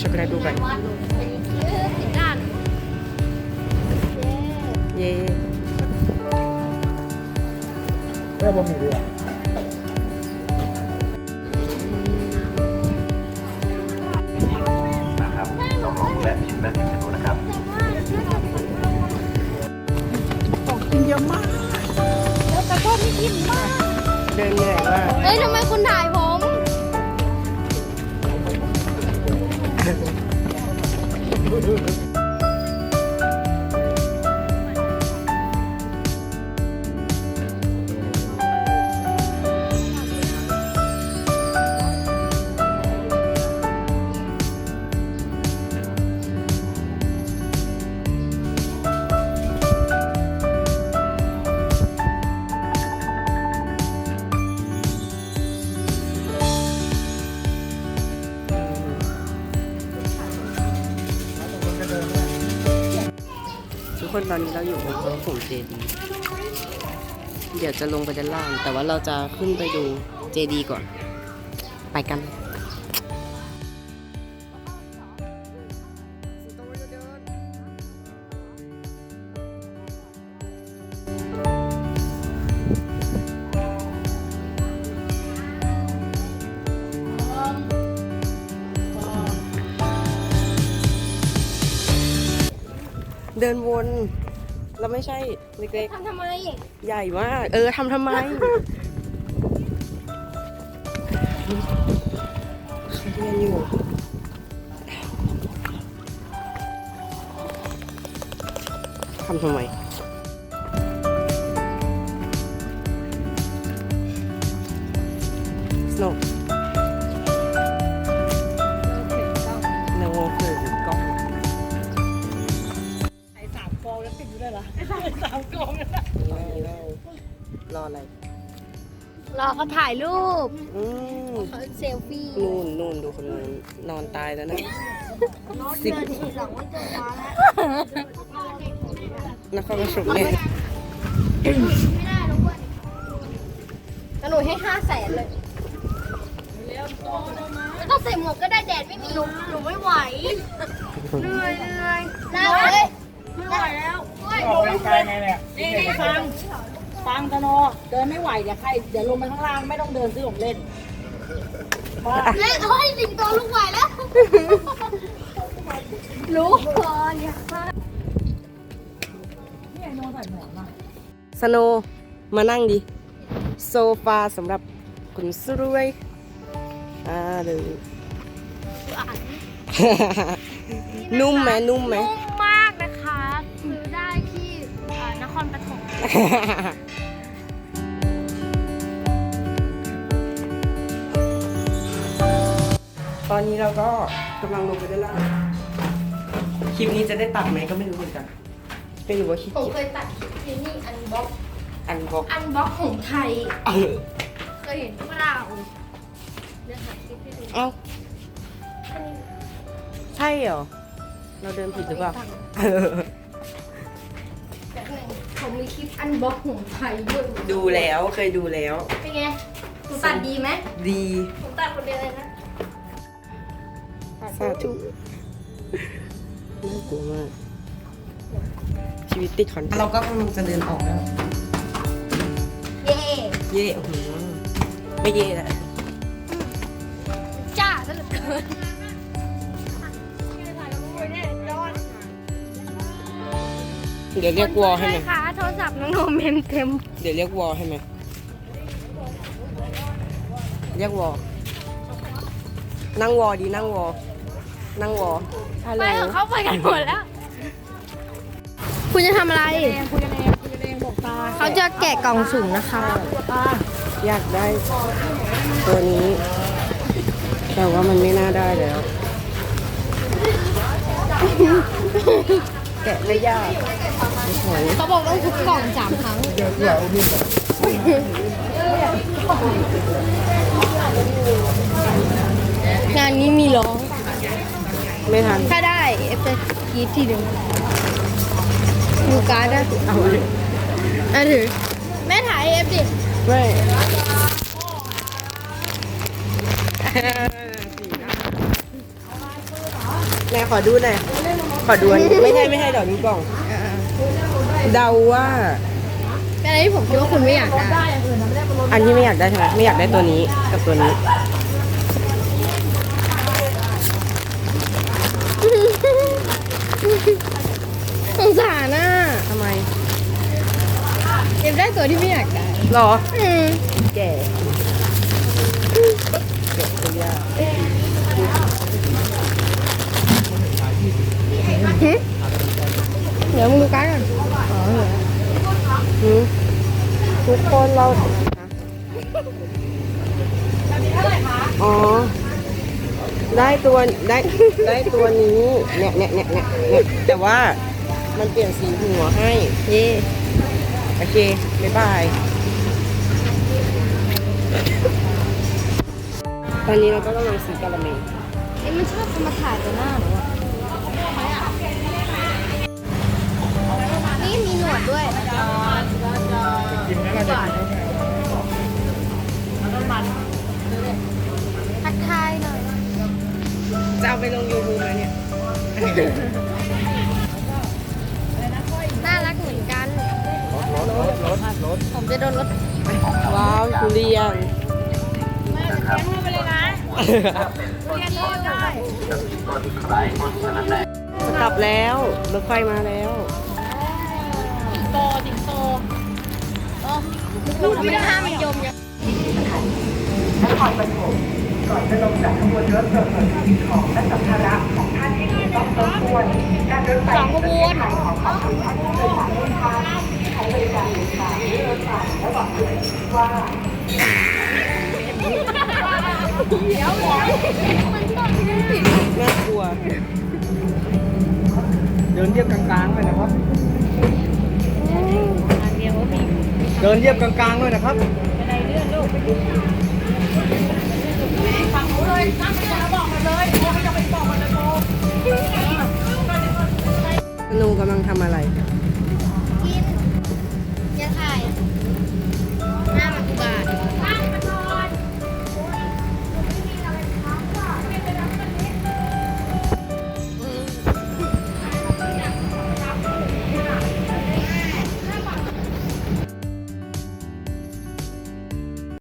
ช็อกโกแลตดูกันติดด้านเย่เรื่องบะหมี่ด้วยนะครับลองลองและชิมและชิมกันดูนะครับกินเยอะมาก แล้วแต่ก็ไม่อิ่มมาก เดินเหนื่อยมากเฮ้ยทำไมคุณถ่ายผม Ha ha ha. คนตอนนี้เราอยู่บนเขาสูงเจดีเดี๋ยวจะลงไปด้านล่าง แต่ว่าเราจะขึ้นไปดูเจดีก่อน ไปกัน เดินวนเราไม่ใช่เล็กทำทำไมๆ ใหญ่มาก เออทำทำไมเขาเรียนอยู่ทำทำไม ล้วติดอยู่ได้เหรอไอ้สามกองนั่นน่ะรออะไร รอเขาถ่ายรูปอืมเขาเซลฟี่นู่นนู่นดูคนนู้นนอนตายแล้วนะสิบหลังไม่เจอฟ้าแล้วนครปฐมเนี่ยไม่ได้รู้ว่าแต่หนูให้ห้าแสนเลยไม่ต้องใส่หมวกก็ได้แดดไม่มีหนูหนูไม่ไหว เหนื่อยเหนื่อยน้าเลย ไม่ไหวแล้วเฮ้ยออกกำลังกายไงเนี่ยนี่นี่ฟังฟังตะโนเดินไม่ไหวเดี๋ยวใครเดี๋ยวลงไปข้างล่างไม่ต้องเดินซื้อของเล่นว่าเล่นเขาให้สิงโตลูกไหวแล้วรู้พอเนี่ยนี่ไอ้โนใส่หมวกมาสโนว์มานั่งดิ โซฟาสำหรับคุณสรวยอ่าดูนุ่มไหมนุ่มไหม ตอนนี้เราก็กำลังลงไปด้านล่างคลิปนี้จะได้ตัดไหมก็ไม่รู้เหมือนกัน ไม่รู้ว่าขี้ผมเกียจเคยตัดคลิปที่นี่อันบ็อกอันบอกอันบ็อกของไทย เออเคยเห็นเปล่าเดี๋ยวหาคลิปให้ดูเอ้าใช่เหรอ เราเดินผิดหรือเปล่า เออ ลิปอันบ็อกของไทยด้วยดูแล้วเคยดูแล้ว เป็นไงผมตัดดีไหมดีผมตัดคนเดียวเลยนะสาธุน่ากลัวมากชีวิตติดคอนเราก็กำลังจะเดินออกแล้ว เย่เย่โอ้โหไม่เย่แหละจ้าซะเหลือเกินเดี๋ยวเรียกวอลให้ไหมใช่ค่ะโทร ศัพท์น้องโนเมมเต็มเดี๋ยวเรียกวอลให้ไหมเรียกวอลนั่งวอลดีนั่งวอลนั่งวอลฮัลโหไปลเถอะเข้าไปกันหมดแล้ว คุณจะทำอะไร คุยกันเองคุยกันเองบอกตาเขาจะแกะกล่องสุ่มนะคะ ตาอยากได้ตัวนี้ แต่ว่ามันไม่น่าได้แล้ว แกะไม่ยากโอ้โห เขาบอกต้องทุบกล่องสามครั้งเดี๋ยวเดี๋ยวนี่งานนี้มีร้อง ไม่ทัน ถ้าได้เอฟจะกรีดทีหนึ่งดูการ์ดนะเอาไว้อะถือแม่ถ่ายเอฟดิไม่แม่ขอดูหน่อย ขอดูอันไม่ใช่ไม่ใช่เดี๋ยวดูกล่อง เดาว่า เป็นอะไรที่ผมคิดว่าคุณไม่อยากได้ อันที่ไม่อยากได้ใช่ไหมไม่อยากได้ตัวนี้กับตัวนี้สงสารน่ะทำไมเก็บได้ตัวที่ไม่อยากได้หรอ อืมแก่แก่ตัวยาก เดี๋ยวมึงดูการ์ดก่อนอ๋อเหรอ หืมทุกคน เราอ๋อ ได้ตัวได้ได้ตัวนี้เนี่ยเนี่ยเนี่ยเนี่ยเนี่ยแต่ว่ามันเปลี่ยนสีหัวให้เย่โอเคบ๊ายบาย ตอนนี้เราก็กำลังซื้อกะละเมงเอ็มมันชอบทำมาถ่ายตัวหน้าหนูอะนี่มีหนวดด้วย ทักทายหน่อย จะเอาไปลงยูทูบไหมเนี่ย น่ารักเหมือนกัน รถรถรถรถผมจะโดนรถว้าวทุเรียนนะครับเรียนได้จะกลับแล้วรถไฟมาแล้วติงโตติงโต พูดไม่ห้ามมันยมยังนครปฐมก่อนจะลงจากขบวนรถโดยขนสิ่งของและสัมภาระของท่านที่ต้องรบกวนการรถไฟสองขบวนขอขอบคุณท่านผู้โดยสารทุกท่านที่ใช้บริการโดยสารด้วยรถไฟและบอกด้วยว่น่ากลัว เดินเยียบกลางๆเลยนะครับ เดินเยียบกลางๆด้วยนะครับฝั่งหนูเลยนั่งไปแล้วบอกมาเลยโทรให้จะไปบอกมาเลยโทรหนูกำลังทำอะไร